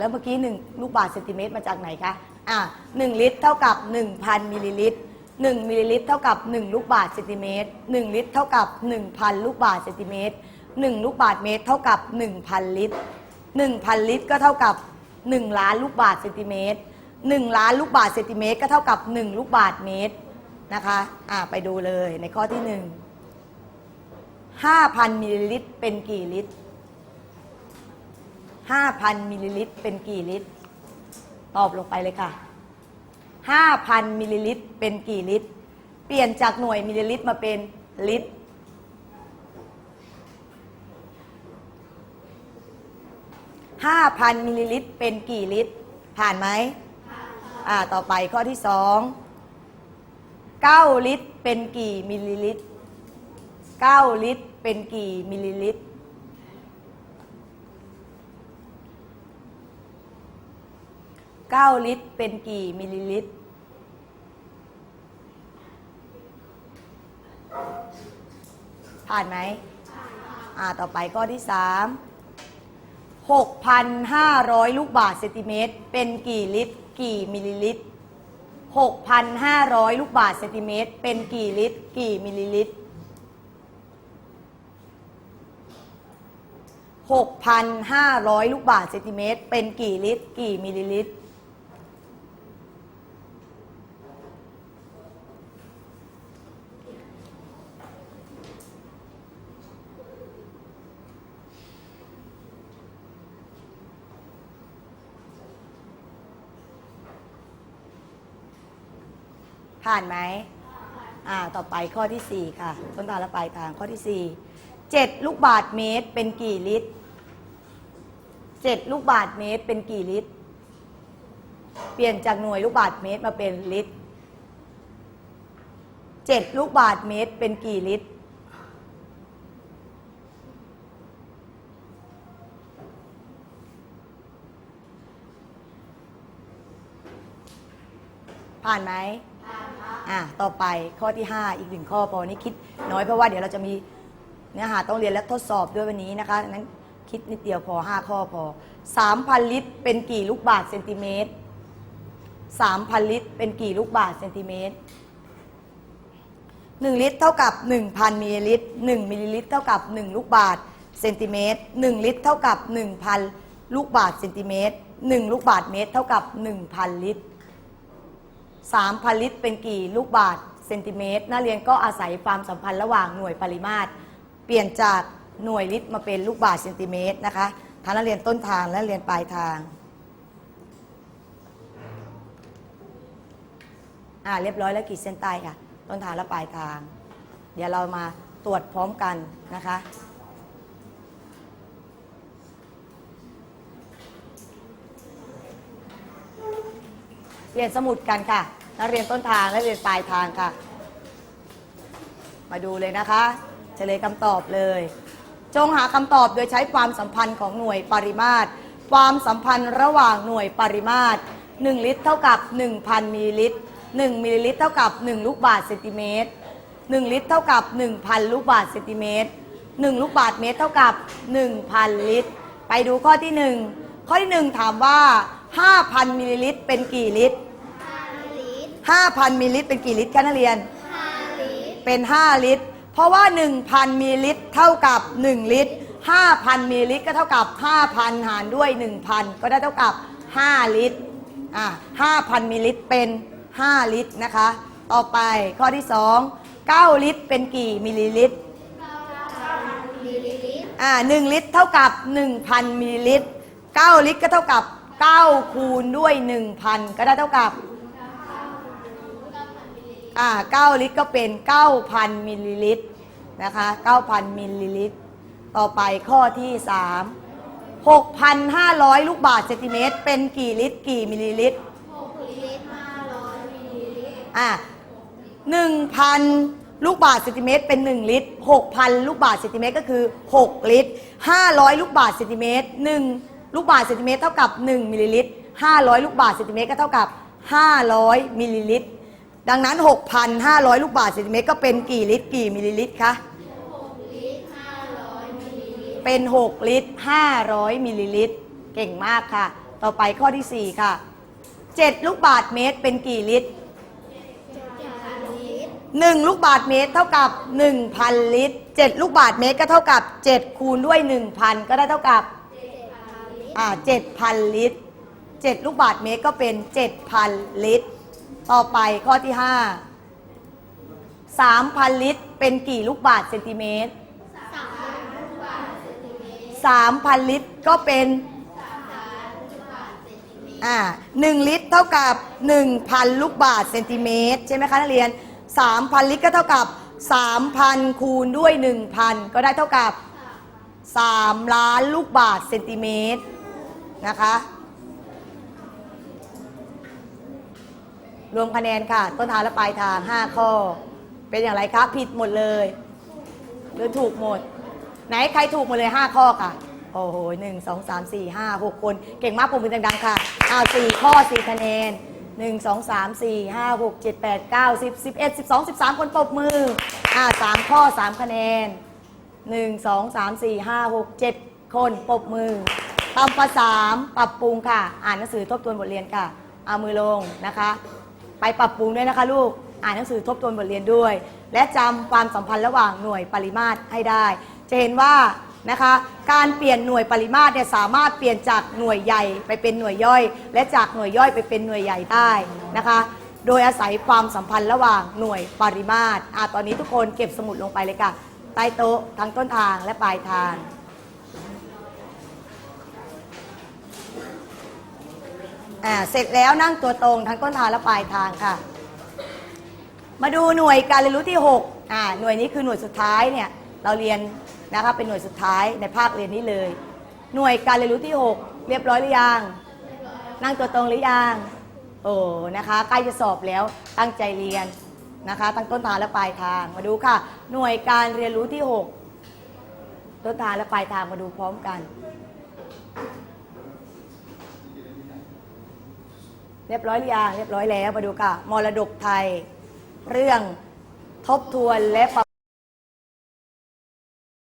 แล้วเมื่อกี้หนึ่งลูกบาศก์เซนติเมตรมาจากไหนคะอ่าหนึ่งลิตรเท่ากับ 1,000มิลลิลิตร1มิลลิลิตรเท่ากับ 1 ลูกบาศก์เซนติเมตร1ลิตรเท่ากับ 1,000 ลูกบาศก์เซนติเมตร1ลูกบาศก์เมตรเท่ากับ 1,000 ลิตร 1,000 ลิตรก็เท่ากับ 1 ล้านลูกบาศก์เซนติเมตร1ล้านลูกบาศก์เซนติเมตรก็เท่ากับ 1 ลูกบาศก์เมตรนะคะอ่าไปดูเลยในข้อที่ 1 5,000มิลลิลิตรเป็นกี่ลิตร 5,000มิลลิลิตรเป็นกี่ลิตร ตอบลงไปเลยค่ะ 5,000มิลลิลิตรเป็นกี่ลิตร เปลี่ยนจากหน่วยมิลลิลิตรมาเป็นลิตร 5,000มิลลิลิตรเป็นกี่ลิตร ผ่านไหมอ่า ต่อไปข้อที่2 9ลิตรเป็นกี่มิลลิลิตร9ลิตรเป็นกี่มิลลิลิตร 9 ลิตร เป็นกี่มิลลิลิตร ผ่านไหมอ่าต่อไปข้อที่ 3 6,500 ลูกบาศก์เซนติเมตร เป็นกี่ลิตร กี่มิลลิลิตร 6,500 ลูกบาศก์เซนติเมตร เป็นกี่ลิตร กี่มิลลิลิตร6,500 ลูกบาศก์เซนติเมตร เป็นกี่ลิตร กี่มิลลิลิตร ผ่านไหมอ่าต่อไปข้อที่ 4 ค่ะ ต้นทางและปลายทางข้อที่ 4 7 ลูกบาทเมตรเป็นกี่ลิตร 7 ลูกบาทเมตรเป็นกี่ลิตร เปลี่ยนจากหน่วยลูกบาทเมตรมาเป็นลิตร 7 ลูกบาทเมตรเป็นกี่ลิตรผ่านไหม อะต่อไปข้อที่ 5 อีกหนึ่งข้อพอวันนี้คิดน้อยเพราะว่าเดี๋ยวเราจะมีเนื้อหาต้องเรียนและทดสอบด้วยวันนี้นะคะดังนั้นคิดนิดเดียวพอ 5 ข้อพอ 3,000 ลิตร เป็นกี่ลูกบาศก์เซนติเมตร 3,000 ลิตร เป็นกี่ลูกบาศก์เซนติเมตร 1 ลิตรเท่ากับ 1,000มิลลิลิตร 1มิลลิลิตรเท่ากับ 1 ลูกบาศก์เซนติเมตร 1 ลิตรเท่ากับ 1,000 ลูกบาศก์เซนติเมตร 1 ลูกบาศก์เมตร เท่ากับ 1,000 ลิตร 3,000 ลิตร เป็นกี่ลูกบาศก์เซนติเมตรนักเรียนก็อาศัยความสัมพันธ์ระหว่างหน่วยปริมาตร เปลี่ยนจากหน่วยลิตรมาเป็นลูกบาศเซนติเมตรนะคะทั้งนักเรียนต้นทางและนักเรียนปลายทางอ่าเรียบร้อยแล้วขีดเส้นใต้ค่ะ ต้นทางและปลายทาง เดี๋ยวเรามาตรวจพร้อมกันนะคะ เรียนสมุดกันค่ะ นักเรียนต้นทางและเรียนปลายทางค่ะ มาดูเลยนะคะ เฉลยคำตอบเลย จงหาคำตอบโดยใช้ความสัมพันธ์ของหน่วยปริมาตร ความสัมพันธ์ระหว่างหน่วยปริมาตร 1 ลิตรเท่ากับ 1,000มิลลิลิตร 1มิลลิลิตรเท่ากับ 1 ลูกบาศก์เซนติเมตร 1 ลิตรเท่ากับ 1,000 ลูกบาศก์เซนติเมตร 1 ลูกบาศก์เมตรเท่ากับ 1,000 ลิตร ไปดูข้อที่ 1 ข้อที่ 1 ถามว่า 5,000มิลลิลิตรเป็นกี่ลิตร 5,000มิลลิลิตรเป็นกี่ลิตรคะนักเรียน เป็น 5 ลิตร เพราะว่า 1,000มิลลิลิตรเท่ากับ 1 ลิตร 5,000มิลลิลิตรก็เท่ากับ 5,000 หารด้วย 1,000 ก็ได้เท่ากับ 5 ลิตร อ่า5,000มิลลิลิตรเป็น 5 ลิตรนะคะ ต่อไปข้อที่ 2 9 ลิตรเป็นกี่มิลลิลิตรอ่า1ลิตรเท่ากับ 1,000มิลลิลิตร 9 ลิตรก็เท่ากับ 9 คูณด้วย 1,000 ก็ได้เท่ากับอ่า9ลิตรก็เป็น 9,000 มิลลิลิตรนะคะ 9,000 มิลลิลิตร ต่อไปข้อที่ 3 6,500 ลูกบาศก์เซนติเมตร เป็นกี่ลิตร กี่มิลลิลิตรอ่า1,000ลูกบาศก์เซนติเมตรเป็น 1 ลิตร 6,000 ลูกบาศก์เซนติเมตรก็คือ 6 ลิตร 500 ลูกบาศก์เซนติเมตร1 ลูกบาศก์เซนติเมตรเท่ากับ 1มิลลิลิตร500 ลูกบาศก์เซนติเมตรก็เท่ากับ 500มิลลิลิตร ดังนั้น 6,500 ลูกบาศก์เซนติเมตรก็เป็นกี่ลิตรกี่มิลลิลิตรคะเป็น 6 ลิตร 500มิลลิลิตร เก่งมากค่ะ ต่อไปข้อที่ 4 ค่ะ 7 ลูกบาทเมตรเป็นกี่ลิตร 1 ลูกบาทเมตรเท่ากับ 1,000 ลิตร 7 ลูกบาทเมตรก็เท่ากับ 7 คูณด้วย 1,000 ก็ได้เท่ากับ อ่า7,000ลิตร7ลูกบาทเมตรก็เป็น7,000ลิตร ต่อไปข้อที่5 3,000ลิตรเป็นกี่ลูกบาทเซนติเมตร3,000ลิตรก็เป็นอ่า1ลิตรเท่ากับ1,000ลูกบาทเซนติเมตรใช่ไหมคะนักเรียน3,000ลิตรก็เท่ากับ3,000คูณด้วย1,000ก็ได้เท่ากับ3ล้านลูกบาทเซนติเมตร นะคะ รวมคะแนนค่ะ ต้นทางและปลายทาง 5 ข้อ เป็นอย่างไรคะ ผิดหมดเลย หรือถูกหมด ไหนใครถูกหมดเลย 5 ข้อค่ะ โอ้โหหนึ่งสองสามสี่ห้าหกคน เก่งมากปรบมือดังๆค่ะอ้าวสี่ข้อสี่คะแนนหนึ่งสองสามสี่ห้าหกเจ็ดแปดเก้าสิบสิบเอ็ดสิบสองสิบสามคนปรบมืออ่าสามข้อสามคะแนนหนึ่งสองสามสี่ห้าหกเจ็ดคนปรบมือ ตามภาษาปรับปรุงค่ะ อ่านหนังสือทบทวนบทเรียนค่ะ เอามือลงนะคะ ไปปรับปรุงด้วยนะคะ ลูก อ่านหนังสือทบทวนบทเรียนด้วย และจำความสัมพันธ์ระหว่างหน่วยปริมาตรให้ได้ จะเห็นว่านะคะ การเปลี่ยนหน่วยปริมาตรเนี่ยสามารถเปลี่ยนจากหน่วยใหญ่ไปเป็นหน่วยย่อย และจากหน่วยย่อยไปเป็นหน่วยใหญ่ได้นะคะ โดยอาศัยความสัมพันธ์ระหว่างหน่วยปริมาตรอะตอนนี้ทุกคนเก็บสมุดลงไปเลยค่ะ ใต้โต๊ะทั้งต้นทางและปลายทาง อ่าเสร็จแล้วนั่งตัวตรงทั้งต้นทางและปลายทางค่ะ มาดูหน่วยการเรียนรู้ที่6อ่าหน่วยนี้คือหน่วยสุดท้ายเนี่ยเราเรียนนะคะเป็นหน่วยสุดท้ายในภาคเรียนนี้เลย หน่วยการเรียนรู้ที่ 6 เรียบร้อยหรือยังนั่งตัวตรงหรือยังโอ้นะคะใกล้จะสอบแล้วตั้งใจเรียนนะคะทั้งต้นทางและปลายทางมาดูค่ะ หน่วยการเรียนรู้ที่ 6 ต้นทางและปลายทางมาดูพร้อมกัน เรียบร้อยหรือยังเรียบร้อยแล้วมาดูค่ะมรดกไทย เรื่องทบทวนและ